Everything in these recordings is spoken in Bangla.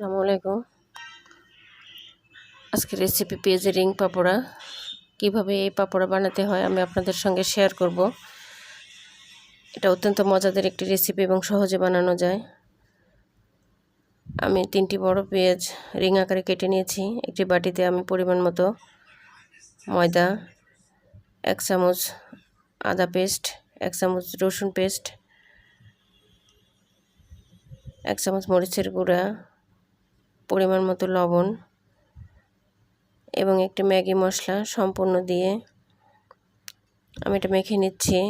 আসসালামু আলাইকুম। আজকে রেসিপি পেঁয়াজের রিং পাপড়া। কীভাবে এই পাপড়া বানাতে হয় আমি আপনাদের সঙ্গে শেয়ার করব। এটা অত্যন্ত মজাদার একটি রেসিপি এবং সহজে বানানো যায়। আমি তিনটি বড় পেঁয়াজ রিং আকারে কেটে নিয়েছি। একটি বাটিতে আমি পরিমাণ মতো ময়দা, এক চামচ আদা পেস্ট, এক চামচ রসুন পেস্ট, এক চামচ মরিচের গুঁড়া পরিমাণ মতো লবণ এবং একটি ম্যাগি মশলা সম্পূর্ণ দিয়ে আমি এটা মেখে নিচ্ছি।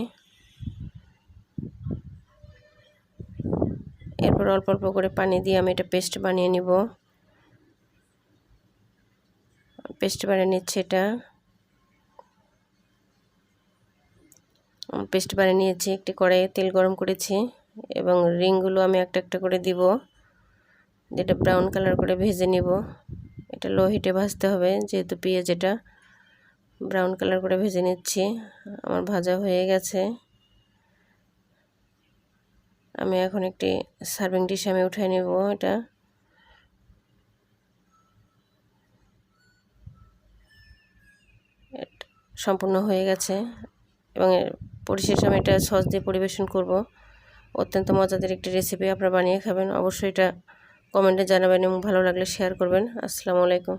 এরপর অল্প অল্প করে পানি দিয়ে আমি এটা পেস্ট বানিয়ে নিব। পেস্ট বানিয়ে নিচ্ছি এটা। পেস্ট বানিয়ে নিয়েছি, একটি কড়াইয়ে তেল গরম করেছি এবং রিংগুলো আমি একটা একটা করে দিব। যেটা ব্রাউন কালার করে ভেজে নিব। এটা লো হিটে ভাজতে হবে, যেহেতু পেঁয়াজ এটা ব্রাউন কালার করে ভেজে নিচ্ছি। আমার ভাজা হয়ে গেছে। আমি এখন একটি সার্ভিং ডিশ আমি উঠে নেব এটা। সম্পূর্ণ হয়ে গেছে। এবং পরিশেষে আমি এটা সস দিয়ে পরিবেশন করব। অত্যন্ত মজাদার একটি রেসিপি আপনারা বানিয়ে খাবেন। অবশ্যই এটা কমেন্টে জানাবেন এবং ভালো লাগলে শেয়ার করবেন। আসসালামু আলাইকুম।